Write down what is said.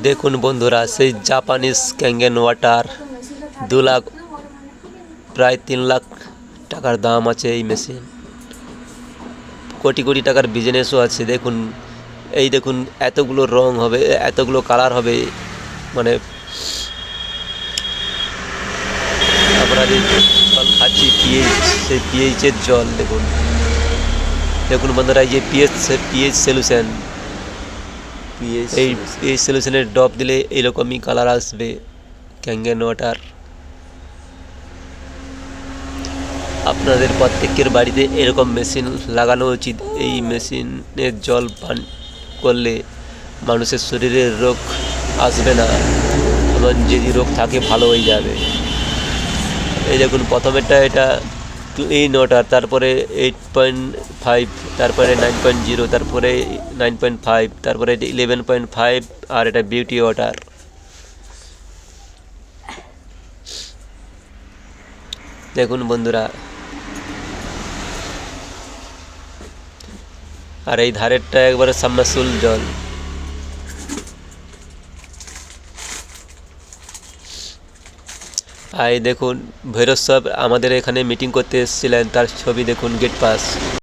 দেখুন বন্ধুরা, সেই জাপানিজ ক্যাঙ্গেন ওয়াটার দু লাখ, প্রায় তিন লাখ টাকার দাম আছে এই মেশিন কোটি কোটি টাকার বিজনেসও আছে, দেখুন। এই দেখুন, এতগুলো রং হবে, এতগুলো কালার হবে মানে আমরা যে জল খাচ্ছি পিএইচ সেই পিএইচের জল, দেখুন। দেখুন বন্ধুরা, এই যে পিএইচ পিএইচ সলিউশন এই এই সলিউশনের ড্রপ দিলে এরকমই কালার আসবে ক্যাঙ্গেন ওয়াটার আপনাদের প্রত্যেকের বাড়িতে এরকম মেশিন লাগানো উচিত। এই মেশিনের জল পান করলে মানুষের শরীরে রোগ আসবে না। এবং যদি রোগ থাকে ভালো হয়ে যাবে। এই দেখুন প্রথমেরটা এটা ক্লিন ওয়াটার তারপরে এইট পয়েন্ট ফাইভ তারপরে নাইন পয়েন্ট জিরো তারপরে নাইন পয়েন্ট ফাইভ তারপরে ইলেভেন পয়েন্ট ফাইভ আর এটা বিউটি ওয়াটার দেখুন বন্ধুরা। আর এই ধারেরটা একবারে সাবমার্সুল জল। এই দেখুন ভৈরব সাহেব আমাদের এখানে মিটিং করতে এসেছিলেন তার ছবি দেখুন গেট পাস